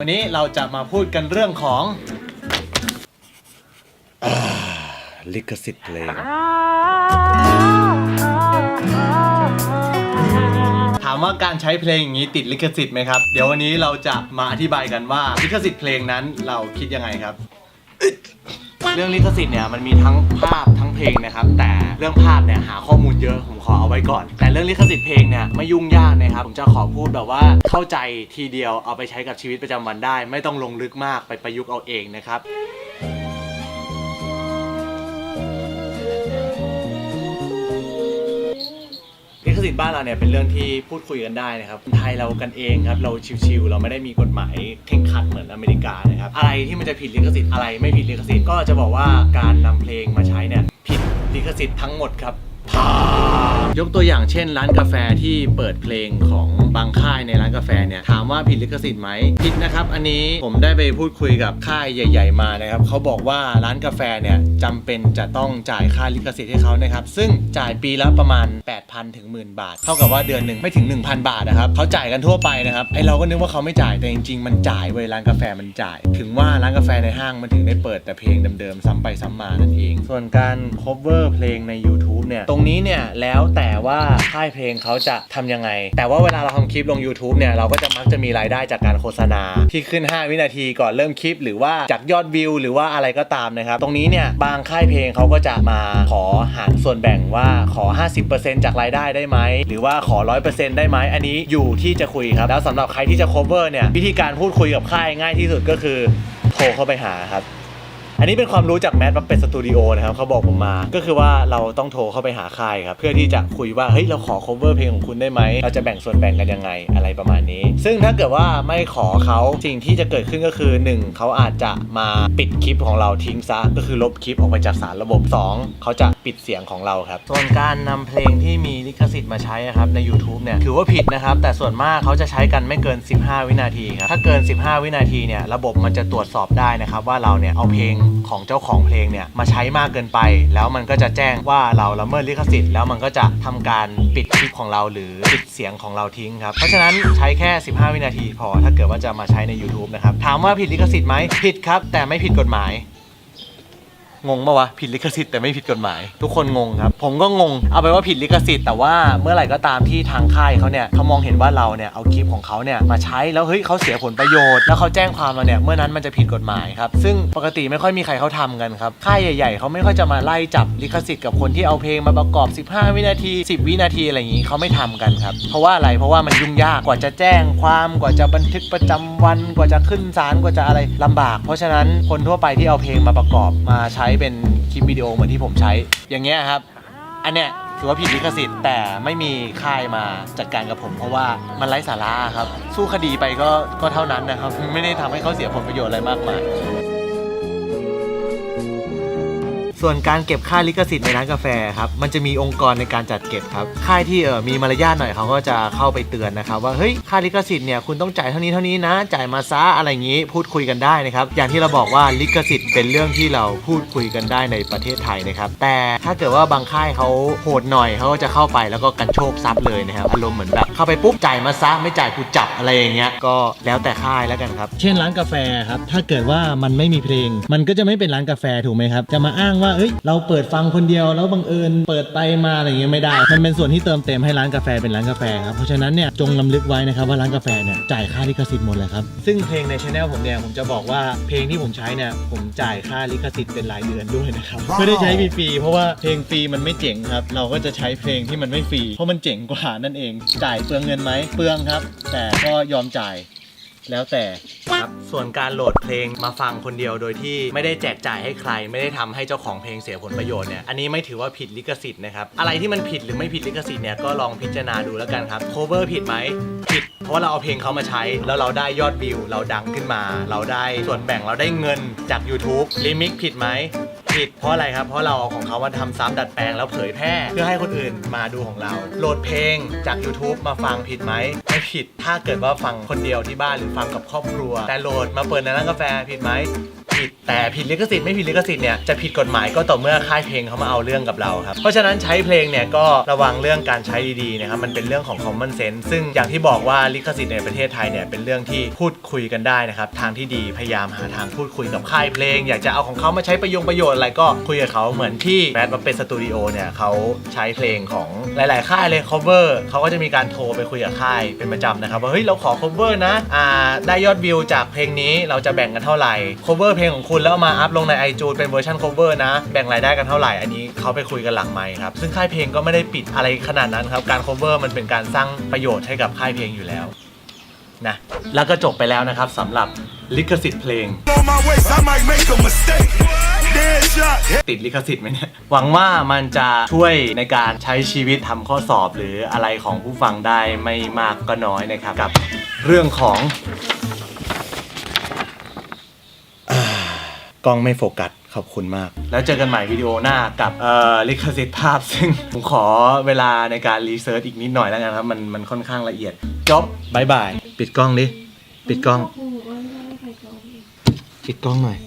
วันนี้เราจะมาพูดกันเรื่องของอ่าลิขสิทธิ์เพลงถามว่าการใช้เพลงอย่างนี้ติดลิขสิทธิ์ไหมครับ เดี๋ยววันนี้เราจะมาอธิบายกันว่าลิขสิทธิ์เพลงนั้นเราคิดยังไงครับ เรื่องลิขสิทธิ์เนี่ยมันมีทั้งภาพทั้งเพลงนะครับ แต่เรื่องภาพเนี่ยหาข้อมูลเยอะผมขอเอาไว้ก่อน แต่เรื่องลิขสิทธิ์เพลงเนี่ยไม่ยุ่งยากนะครับผมจะขอพูดแบบว่าเข้าใจทีเดียวเอาไปใช้กับชีวิตประจำวันได้ ไม่ต้องลงลึกมากไปประยุกต์เอาเองนะครับ บ้านเราเนี่ยเป็นเรื่องที่พูดคุยกันได้นะครับไทยเรากันเองครับเราชิวๆเราไม่ได้มีกฎหมายเข่งคัดเหมือนอเมริกานะครับอะไรที่มันจะผิดลิขสิทธิ์อะไรไม่ผิดลิขสิทธิ์ก็จะบอกว่าการนำเพลงมาใช้เนี่ยผิดลิขสิทธิ์ทั้งหมดครับยกตัวอย่างเช่น ร้านกาแฟที่เปิดเพลงของบางค่ายในร้านกาแฟเนี่ยถามว่าผิดลิขสิทธิ์ไหมผิดนะครับ อันนี้ผมได้ไปพูดคุยกับค่ายใหญ่ ๆ มานะครับเขาบอกว่าร้านกาแฟเนี่ยจำเป็นจะต้องจ่ายค่าลิขสิทธิ์ให้เขานะครับซึ่งจ่ายปีละประมาณ 8,000ถึงหมื่นบาท เท่ากับว่าเดือนหนึ่งไม่ถึง 1,000 บาทนะครับเขาจ่ายกันทั่วไปนะครับไอเราก็นึกว่าเขาไม่จ่ายแต่จริงๆมันจ่ายเว้ยร้านกาแฟมันจ่าย ถึงว่าร้านกาแฟในห้างมันถึงได้เปิดแต่เพลงเดิมๆซ้ำไปซ้ำมานั่นเอง ส่วนการ cover เพลงใน YouTube เนี่ยตรงนี้เนี่ยแล้วแต่ว่าค่ายเพลงเขาจะทำยังไง แต่ว่าเวลาเราทำคลิปลง YouTube เนี่ยเราก็จะมักจะมีรายได้จากการโฆษณา ที่ขึ้น 5 วินาทีก่อนเริ่มคลิป หรือว่าจากยอดวิว หรือว่าอะไรก็ตามนะครับ ตรงนี้เนี่ยบางค่ายเพลงเขาก็จะมาขอหารส่วนแบ่งว่าขอ 50%จากรายได้ได้ไหมหรือว่าขอ 100%ได้ไหมอันนี้อยู่ที่จะคุยครับแล้วสำหรับใครที่จะ cover เนี่ยวิธีการพูดคุยกับค่ายง่ายที่สุดก็คือโทรเข้าไปหาครับ อันนี้เป็นความรู้จากแมทมาเป็นสตูดิโอนะครับเขาบอกผมมา ก็คือว่าเราต้องโทรเข้าไปหาค่ายครับ เพื่อที่จะคุยว่า เฮ้ย เราขอ cover เพลงของคุณได้ไหม เราจะแบ่งส่วนแบ่งกันยังไงอะไรประมาณนี้ ซึ่งถ้าเกิดว่าไม่ขอเขาสิ่งที่จะเกิดขึ้นก็คือ 1 เขาอาจจะมาปิดคลิปของเราทิ้งซะ ก็คือลบคลิปออกไปจากสารระบบ 2 เขาจะปิดเสียงของเราครับ ส่วนการนำเพลงที่มีลิขสิทธิ์มาใช้ครับใน YouTube เนี่ยถือว่าผิดนะครับ แต่ส่วนมากเขาจะใช้กันไม่เกิน 15 วินาทีครับถ้าเกิน 15 วินาทีเนี่ยระบบมันจะตรวจสอบได้นะครับว่าเราเนี่ยเอาเพลงของเจ้าของเพลงเนี่ยมาใช้มากเกินไป แล้วมันก็จะแจ้งว่าเราละเมิดลิขสิทธิ์แล้วมันก็จะทำการปิดคลิปของเราหรือปิดเสียงของเราทิ้งครับ เพราะฉะนั้นใช้แค่ 15 วินาทีพอ ถ้าเกิดว่าจะมาใช้ใน YouTube นะครับ ถามว่าผิดลิขสิทธิ์ไหมผิดครับ แต่ไม่ผิดกฎหมาย งงปะวะผิดลิขสิทธิ์แต่ไม่ผิดกฎหมาย ทุกคนงงครับ ผมก็งงเอาไปนว่าผิดลิขสิทธิ์แต่ว่าเมื่อไหร่ก็ตามที่ทางค่ายเขาเนี่ยเขามองเห็นว่าเราเนี่ยเอาคลิปของเขาเนี่ยมาใช้แล้วเฮ้ยเขาเสียผลประโยชน์แล้วเขาแจ้งความเราเนี่ยเมื่อนั้นมันจะผิดกฎหมายครับซึ่งปกติไม่ค่อยมีใครเขาทำกันครับค่ายใหญ่ๆเขาไม่ค่อยจะมาไล่จับลิขสิทธิ์กับคนที่เอาเพลงมาประกอบ 15 วินาที 10 วินาทีอะไรอย่างนี้เขาไม่ทำกันครับเพราะว่าอะไรเพราะว่ามันยุ่งยากกว่าจะแจ้งความกว่าจะบันทึกประจำวันกว่าจะขึ้นศาลกว่าจะอะไรลำบาก เพราะฉะนั้นคนทั่วไปที่เอาเพลงมาประกอบมาใช้เป็นคลิปวิดีโอเหมือนที่ผมใช้ อย่างเงี้ยครับ อันเนี้ยถือว่าผิดลิขสิทธิ์แต่ไม่มีค่ายมาจัดการกับผม เพราะว่ามันไร้สาระครับ สู้คดีไปก็ก็เท่านั้นนะครับ ไม่ได้ทำให้เขาเสียผลประโยชน์อะไรมากมาย ส่วนการเก็บค่าลิขสิทธิ์ในร้านกาแฟครับมันจะมีองค์กรในการจัดเก็บครับค่ายที่เออมีมารยาทหน่อยเขาก็จะเข้าไปเตือนนะครับว่าเฮ้ยค่าลิขสิทธิ์เนี่ยคุณต้องจ่ายเท่านี้เท่านี้นะ จ่ายมาซะอะไรอย่างนี้พูดคุยกันได้นะครับอย่างที่เราบอกว่าลิขสิทธิ์เป็นเรื่องที่เราพูดคุยกันได้ในประเทศไทยนะครับแต่ถ้าเกิดว่าบางค่ายเขาโหดหน่อยเขาก็จะเข้าไปแล้วก็กันโชคทรัพย์เลยนะครับอารมณ์เหมือนแบบเข้าไปปุ๊บจ่ายมาซะไม่จ่ายกูจับอะไรอย่างเงี้ยก็แล้วแต่ค่ายแล้วกันครับเช่นร้านกาแฟครับถ้าเกิดว่ามันไม่มีเพลง มันก็จะไม่เป็นร้านกาแฟถูกไหมครับจะมาอ้างว่าเอ้ยเราเปิดฟังคนเดียวแล้วบังเอิญเปิดไปมาอะไรอย่างเงี้ยไม่ได้ มันเป็นส่วนที่เติมเต็มให้ร้านกาแฟเป็นร้านกาแฟครับเพราะฉะนั้นเนี่ยจงลำลึกไว้นะครับว่าร้านกาแฟเนี่ยจ่ายค่าลิขสิทธิ์หมดเลยครับซึ่งเพลงในช anel ผมเนี่ยผมจะบอกว่าเพลงที่ผมใช้เนี่ยผมจ่ายค่าลิขสิทธิ์เป็นรายเดือนด้วยนะครับไม่ได้ใช้ฟรีๆเพราะว่าเพลงฟรีมันไม่เจ๋งครับ เราก็จะใช้เพลงที่มันไม่ฟรีเพราะมันเจ๋งกว่านั่นเอง จ่ายเปลืองเงินไหมเปลืองครับ แต่ก็ยอมจ่าย แล้วแต่ครับส่วนการโหลดเพลงมาฟังคนเดียวโดยที่ไม่ได้แจกจ่ายให้ใคร ไม่ได้ทำให้เจ้าของเพลงเสียผลประโยชน์เนี่ยอันนี้ไม่ถือว่าผิดลิขสิทธิ์นะครับอะไรที่มันผิดหรือไม่ผิดลิขสิทธิ์เนี่ยก็ลองพิจารณาดูแล้วกันครับ cover ผิดไหมผิด เพราะว่าเราเอาเพลงเขามาใช้แล้วเราได้ยอดวิว เราดังขึ้นมา เราได้ส่วนแบ่งเราได้เงินจาก YouTube ลิมิกผิดไหมผิดเพราะอะไรครับ เพราะเราเอาของเขามาทำซ้ำดัดแปลงแล้วเผยแพร่เพื่อให้คนอื่นมาดูของเรา โหลดเพลงจาก YouTube มาฟังผิดไหมไม่ผิดถ้าเกิดว่าฟังคนเดียวที่บ้านหรือฟังกับครอบครัว แต่โหลดมาเปิดในร้านกาแฟผิดไหม ผิดแต่ผิดลิขสิทธิ์ไม่ผิดลิขสิทธิ์เนี่ยจะผิดกฎหมายก็ต่อเมื่อค่ายเพลงเขามาเอาเรื่องกับเราครับเพราะฉะนั้นใช้เพลงเนี่ยก็ระวังเรื่องการใช้ดีๆนะครับมันเป็นเรื่องของ common sense ซึ่งอย่างที่บอกว่าลิขสิทธิ์ในประเทศไทยเนี่ยเป็นเรื่องที่พูดคุยกันได้นะครับทางที่ดีพยายามหาทางพูดคุยกับค่ายเพลง อยากจะเอาของเขามาใช้ประโยชน์ประโยชน์อะไรก็คุยกับเขาเหมือนที่แมทมาเป็นสตูดิโอเนี่ยเขาใช้เพลงของหลาย ๆ ค่ายเลย cover เขาก็จะมีการโทรไปคุยกับค่ายเป็นประจำนะครับว่าเฮ้ยเราขอ cover นะอ่าได้ยอดวิวจากเพลงนี้เราจะแบ่งกันเท่าไหร่ cover เพลงของคุณแล้วเอามาอัพลงใน iTunes เป็นเวอร์ชัน cover นะ แบ่งรายได้กันเท่าไหร่อันนี้เขาไปคุยกันหลังไมค์ครับ ซึ่งค่ายเพลงก็ไม่ได้ปิดอะไรขนาดนั้นครับ การ cover มันเป็นการสร้างประโยชน์ให้กับค่ายเพลงอยู่แล้วนะแล้วก็จบไปแล้วนะครับสำหรับลิขสิทธิ์เพลง On my waist, I might make a mistake. Dead shot. ติดลิขสิทธิ์ไหมเนี่ย หวังว่ามันจะช่วยในการใช้ชีวิตทำข้อสอบหรืออะไรของผู้ฟังได้ไม่มากก็น้อยนะครับ กับเรื่องของ อ่า กล้องไม่โฟกัสขอบคุณมาก แล้วเจอกันใหม่วิดีโอหน้ากับเอ่อลิขสิทธิ์ภาพ ซึ่งผมขอเวลาในการรีเสิร์ชอีกนิดหน่อยแล้วกันครับ มันมันค่อนข้างละเอียดจบบายบาย ปิดกล้องดิ ปิดกล้อง ปิดกล้องหน่อย